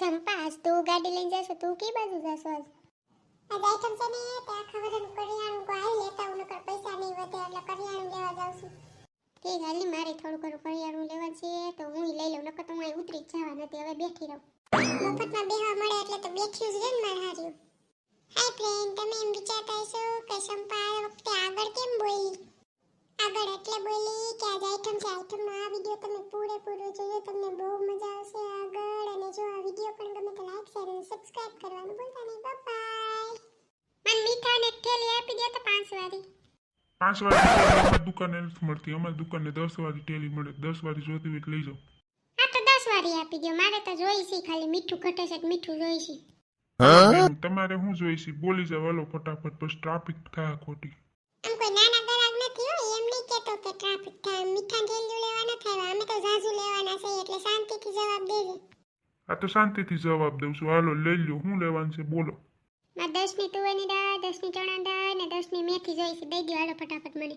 સંપાસ તું ગાડી લઈને જશો તું કઈ બાજુ જશો આજ? આ આઈટમ છે ને ત્યાં આખા હું કરિયાણું આવી લેતા હું નકર પૈસા નહીં વધે એટલે કરિયાણું લેવા જાઉં છું. કે હાલી મારે થોડું ઘણું કરિયાણું લેવા છે તો હું લઈ લઉં નકર તો હું અહીં ઉતરી જવા નથી હવે બેઠી રહું. મફતમાં બેહવા મળે એટલે તો બેઠ્યું જ રે ને મારે હાર્યું હાય ફ્રેન્ડ તમે એમ વિચારતા હશો કે સંપા આ વખતે આગળ કેમ બોલી? આગળ એટલે બોલી કે આજ આઈટમ છે. આઈટમનો આ વીડિયો તમે પૂરેપૂરો જોજો. તમને બહુ મજા આવશે આગળ. અને જો આ વીડિયો પણ ગમે તો લાઈક શેર અને સબસ્ક્રાઇબ કરવાનું ભૂલતા નહીં. બાય મન મીઠા ને થેલી આપી દે તો પાંચ વાળી પાંચ વાળી દુકાને નથી મળતી. અમારી દુકાને દસ વાળી ટેલી મળે. દસ વાળી જોતી હોય લઈ જાઓ. હા તો દસ વાળી આપી દો. મારે તો જોઈ છે ખાલી. મીઠું ઘટે છે મીઠું જોઈ છે. તમારે શું જોઈશે બોલી જાવ હાલો ફટાફટ. બસ ટ્રાફિક થાય ખોટી. મીઠા ઠેલિયું લેવાના થાય અમે તો ઝાઝું લેવાના છે એટલે શાંતિથી જવાબ દેજો. આ તો શાંતિથી જવાબ દઉં છું. હાલો લઈ લ્યો શું લેવાનું છે? બોલો. મારે દસની તુવેરની દાળ દસની ચણા દાળ ને દસની મેથી જોઈ છે. દઈ દો હાલો ફટાફટ મને.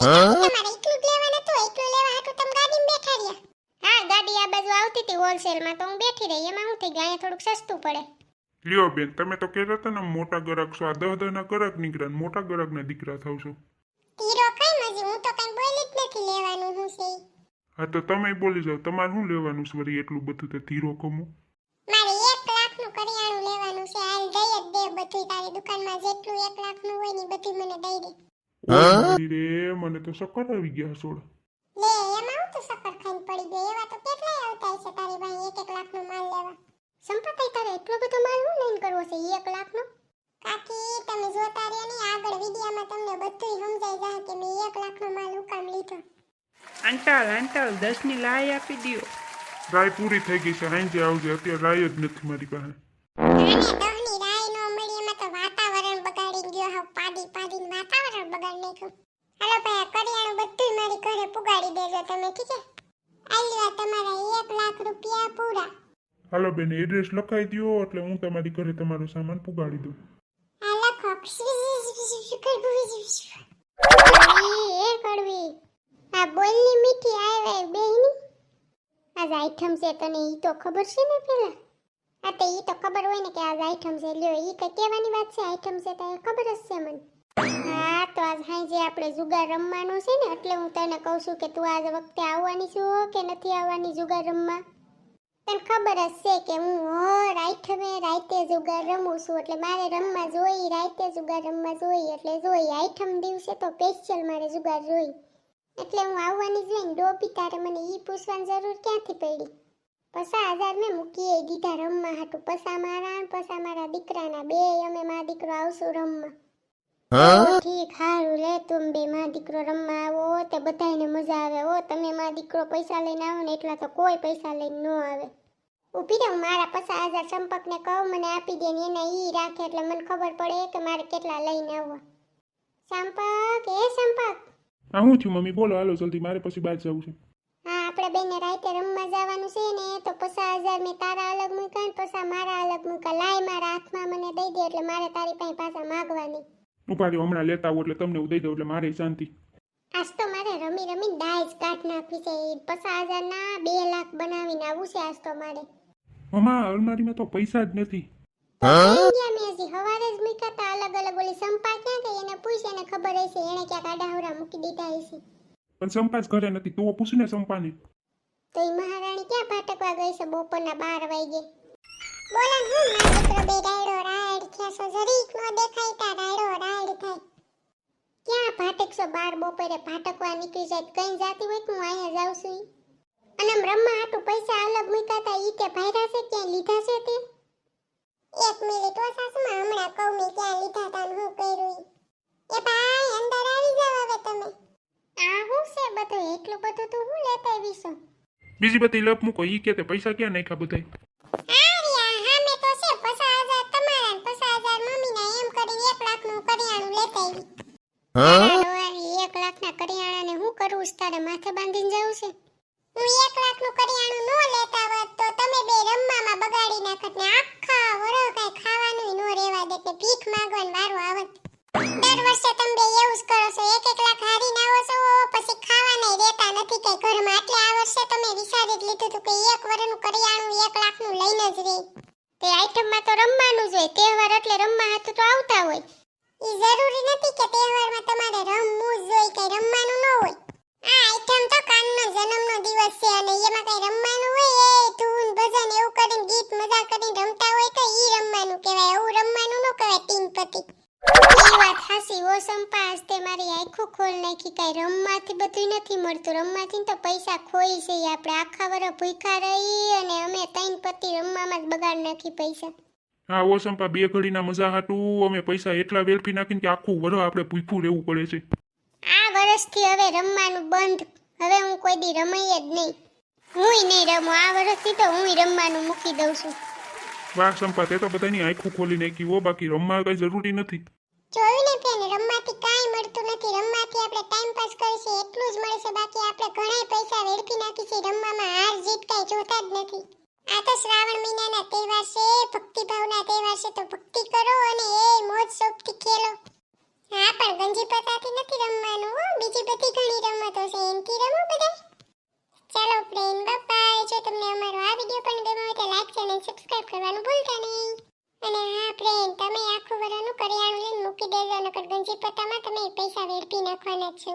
તમારે એકલું જ લેવા નતું એકલું લેવા હતું તમે ગાડીમાં બેઠા રહ્યા. હા ગાડી આ બાજુ આવતી હતી હોલસેલમાં તો હું બેઠી રહી. એમાં હું થઈ ગયું? અહીંયા થોડુંક સસ્તું પડે. લ્યો બેન તમે તો કહેતા હતા ને મોટા ગરાક છો આ દહ દહના ગરાક નીકળ્યા ને મોટા ગરાકના દીકરા થાવ છો. તીરો તો કઈ બોલી જ નથી લેવાનું હું છે. હા તો તમે બોલી જાઓ. તમારે શું લેવાનું છે વળી એટલું બધું તો ધીરો કમો? મારે એક લાખનું કરિયાણું લેવાનું છે. હાલ દઈ જ દે બધું તારી દુકાનમાં જેટલું એક લાખનું હોય ને બધું મને દઈ દે. રે મને તો શક્કર આવી ગયા છોડ લે એમાં હું તો શક્કર ખાઈને પડી ગયો એવા તો કેટલાય આવતા છે તારી પાસે એક એક લાખનો માલ લેવા. સંપતાઈ તારે એટલો બધો માલ હું લઈને કરવો છે? એક એક લાખનો? કાકી તમે જોતા રહ્યા નહીં. આગળ વિડીયોમાં તમને બધું સમજાઈ જશે કે મેં એક લાખનો માલ ઉકામ લીધો. અંટાળ અંટાળ દસની લાઈ આપી દો રાય પૂરી થઈ ગઈ છે. હાંજે આવજે. અત્યારે રાય જ નથી મારી પાસે. આને દહની રાય નો મળી. એમાં તો વાતાવરણ બગાડી ગયો. હાવ પાડી પાડીને વાતાવરણ બગાડી નાખ્યું. હાલો ભાઈ આ કરિયાણું બધું મારી ઘરે પુગાડી દેજો તમે ઠીક છે? આલ્યો તમારા એક લાખ રૂપિયા પૂરા. હાલો બેન એડ્રેસ લખાઈ દ્યો એટલે હું તમારી ઘરે તમારો સામાન પુગાડી દઉં આ લખો કડવી એ કડવી આ બોલની મીઠી આવે બેહની આજ આઈટમ છે તને ઈ તો ખબર છે ને પેલા? આ તો ઈ તો ખબર હોય ને કે આજ આઈટમ છે. લ્યો, ઈ કઈ કહેવાની વાત છે? આઈટમ છે તો ખબર જ છે મને. હા, તો આજ હાંજે આપણે જુગાર રમવાનું છે ને, એટલે હું તને કહું છું કે તું આજ વખતે આવવાની છું કે નથી આવવાની જુગાર રમવા? તને ખબર જ છે કે હું હર આઈટમે રાતે જુગાર રમું છું. એટલે મારે રમવા જોઈ રાતે જુગાર રમવા જોઈ એટલે જોઈ આઈઠમ દિવસે તો સ્પેશિયલ મારે જુગાર જોઈ એટલે હું આવવાની જ નહીં ડોબી તારે મને એ પૂછવાની જરૂર ક્યાંથી પડી? પસા હજાર મેં મૂકીએ દીધા રમવા હાટું. પસા મારા પસા મારા દીકરાના બે અમે મા દીકરો આવશું રમવા. ઠીક સારું લે તું બે મા દીકરો રમવા આવો તે બધાયને મજા આવે. ઓ તમે મા દીકરો પૈસા લઈને આવો ને એટલા તો કોઈ પૈસા લઈને ન આવે. ઊભી રહું મારા પચાસ હજાર સંપર્કને કહું મને આપી દે ને એને ઈ રાખે એટલે મને ખબર પડે કે મારે કેટલા લઈને આવવા. સંપર્ક એ સંપર્ક. આ હું થયું મમ્મી? બોલો હાલો જલ્દી મારે પછી બહાર જવું છે. હા આપણે બેને રાતે રમવા જવાનું છે ને તો પચાસ હજાર મેં તારા અલગ મૂક્યા ને પૈસા મારા અલગ મૂક્યા. લાય મારા હાથમાં મને દઈ દે એટલે મારે તારી પાસે પાછા માગવાની. રહ્યો હમણાં લેતા આવો એટલે તમને હું દઈ દઉં એટલે મારે શાંતિ. આજ તો મારે રમી રમી ડાઈસ કાઢ નાખવી છે પચાસ હજાર ના બે લાખ બનાવીને આવું છે આજ તો મારે. મમા અલમારીમાં તો પૈસા જ નથી. ઇન્ડિયા મેં હવારે જ મૂક્યા અલગ અલગ ઓલી સંપા ક્યાં ગઈ? એને પૂછ એને ખબર હશે. એને ક્યાંક આડાહવરા મૂકી દીધા હશે. પણ સંપા જ ઘરે નથી. તું પૂછ સંપાને? તો એ મહારાણી ક્યાં ભાટકવા ગઈ છે? બપોરના બાર વાગે. બોલો હું મારો દીકરો બે રાયડો રાયડ થયા જરીક નો દેખાય તા રાયડો રાયડ થાય. ક્યાં ભાટકશો બાર બપોરે ભાટકવા નીકળી જાય કઈ જાતી હોય હું અહીંયા જાઉં છું અને રમવા હાટુ પૈસા અલગ મૂક્યા તા ઈ છે ક્યાંય લીધા છે તે એક મિનિટ ઓ સાસુમાં હમણાં કહું મેં ક્યાં લીધા તા ને હું કર્યું ઈ. એ ભાઈ અંદર આવી જાવ હવે તમે. આ હું છે બધું? એટલું બધું તું હું લેતા આવીશ બીજી બધી લપ મૂકો ઈ કે તે પૈસા ક્યાં નાખ્યા બધાય? આ રહ્યા હામે તો છે પચાસ તમારા ને એમ કરીને કરિયાણું લેતા આવી. કરિયાણાને હું કરવું છે તારે માથે બાંધીને જવું છે? હું એક લાખનું કરિયાણું નો લેતા હોત તો તમે બે રમવામાં બગાડી નાખત ને આખા વરો કઈ ખાવાનું નો દે કે ભીખ માંગો ને મારું આવત દર વર્ષે તમે બે એવું કરો છો. એક એક લાખ હારીને આવો છો પછી ખાવાના રહેતા નથી કઈ. ઘરમાં એટલે આ વર્ષે તમે વિચારી લીધું હતું કે એક વર્ષનું કરિયાણું એક લાખનું લઈને જ રહે. તે આઈટમમાં તો રમવાનું જ હોય. તહેવાર એટલે રમવા હાથ તો આવતા હોય. એ જરૂરી નથી કે તહેવારમાં તમારે રમવું જ હોય કે રમવાનું ન હોય. આ આઈટમ તો કાનનો જન્મનો દિવસ છે અને એમાં કઈ રમવાનું હોય મારી આંખો ખોલ નાખી કાંઈ રમવાથી બધું નથી મળતું. રમવાથી તો પૈસા ખોઈ છે આપણે આખા વર્ષ ભૂખ્યા રહી અને અમે ત્રણ પતિ રમવામાં જ બગાડ નાખી પૈસા. હા ઓ સંપા બે ઘડીના મજા હાટું. અમે પૈસા એટલા વેલફી નાખીને કે આખું વરસ આપણે ભૂખું રહેવું પડે છે. આ વર્ષથી હવે રમવાનું બંધ. હવે હું કોઈ દી રમાય જ નહીં. હુંય નહીં રમું. આ વર્ષથી તો હુંય રમવાનું મૂકી દઉં છું. વાહ સંપા તે તો બધાની આંખો ખોલી નાખી હો. બાકી રમવા કઈ જરૂરી નથી. જોયું કરીશું, એટલું જ મળશે. બાકી આપણે ઘણા પૈસા વેડફી નાખીશું રમવામાં હાર જીત કાંઈ જોતા જ નથી. આ તો શ્રાવણ મહિનાના તહેવાર છે ભક્તિભાવના તહેવાર છે, તો ભક્તિ કરો અને એ મોજ શોખથી ખેલો. હા, પણ ગંજી પતાથી નથી રમવાનું બીજી બધી ઘણી રમતો છે, એનથી રમો બધા ચાલો ફ્રેન્ડ બાય જો તમને અમારો આ વીડિયો પણ ગમ્યો હોય તો લાઈક અને સબસ્ક્રાઇબ કરવાનું ભૂલતા નહીં. અને હા ફ્રેન્ડ તમે આખું વરાનું કરિયાણું લઈને મૂકી દેજો, નકર ગંજી પતામાં તમે પૈસા વેડફી નાખવાના છો.